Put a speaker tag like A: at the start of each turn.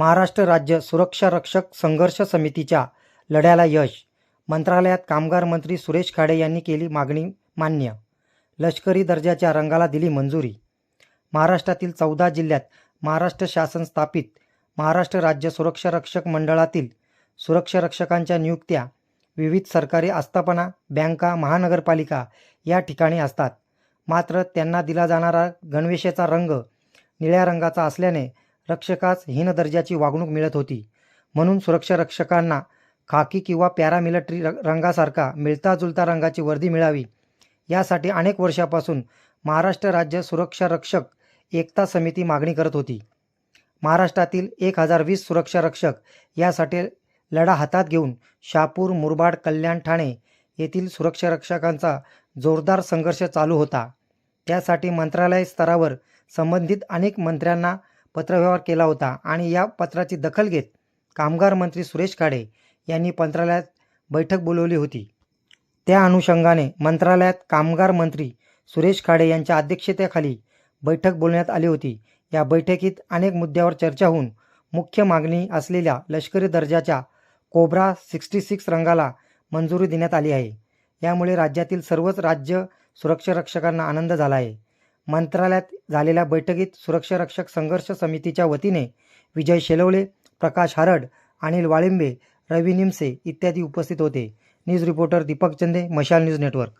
A: महाराष्ट्र राज्य सुरक्षा रक्षक संघर्ष समितीच्या लढ्याला यश. मंत्रालयात कामगार मंत्री सुरेश खाडे यांनी केली मागणी मान्य. लष्करी दर्जाच्या रंगाला दिली मंजुरी. महाराष्ट्रातील चौदा जिल्ह्यात महाराष्ट्र शासन स्थापित. महाराष्ट्र राज्य सुरक्षा रक्षक मंडळातील सुरक्षा रक्षकांच्या नियुक्त्या. विविध सरकारी आस्थापना बँका महानगरपालिका या ठिकाणी असतात. मात्र त्यांना दिला जाणारा गणवेशाचा रंग निळ्या रंगाचा असल्याने रक्षकास हीन दर्जाची वागणूक मिळत होती. म्हणून सुरक्षा रक्षकांना खाकी किंवा पॅरामिलिटरी र रंगासारखा मिळता जुळता रंगाची वर्दी मिळावी. यासाठी अनेक वर्षापासून महाराष्ट्र राज्य सुरक्षा रक्षक एकता समिती मागणी करत होती. महाराष्ट्रातील एक हजार वीस सुरक्षा रक्षक यासाठी लढा हातात घेऊन शापूर मुरबाड कल्याण ठाणे येथील सुरक्षा रक्षकांचा जोरदार संघर्ष चालू होता. त्यासाठी मंत्रालय स्तरावर संबंधित अनेक मंत्र्यांना पत्रव्यवहार केला होता आणि या पत्राची दखल घेत कामगार मंत्री सुरेश खाडे यांनी मंत्रालयात बैठक बोलवली होती. त्या अनुषंगाने मंत्रालयात कामगार मंत्री सुरेश खाडे यांच्या अध्यक्षतेखाली बैठक बोलण्यात आली होती. या बैठकीत अनेक मुद्द्यावर चर्चा होऊन मुख्य मागणी असलेल्या लष्करी दर्जाच्या कोब्रा सिक्स्टी सिक्स रंगाला मंजुरी देण्यात आली आहे. यामुळे राज्यातील सर्वच राज्य सुरक्षा रक्षकांना आनंद झाला आहे. मंत्रालयात झालेल्या बैठकीत सुरक्षा रक्षक संघर्ष समितीच्या वतीने विजय शेलवले प्रकाश हरड अनिल वाळिंबे रवी निमसे इत्यादी उपस्थित होते. न्यूज रिपोर्टर दीपक चंदे मशाल न्यूज नेटवर्क.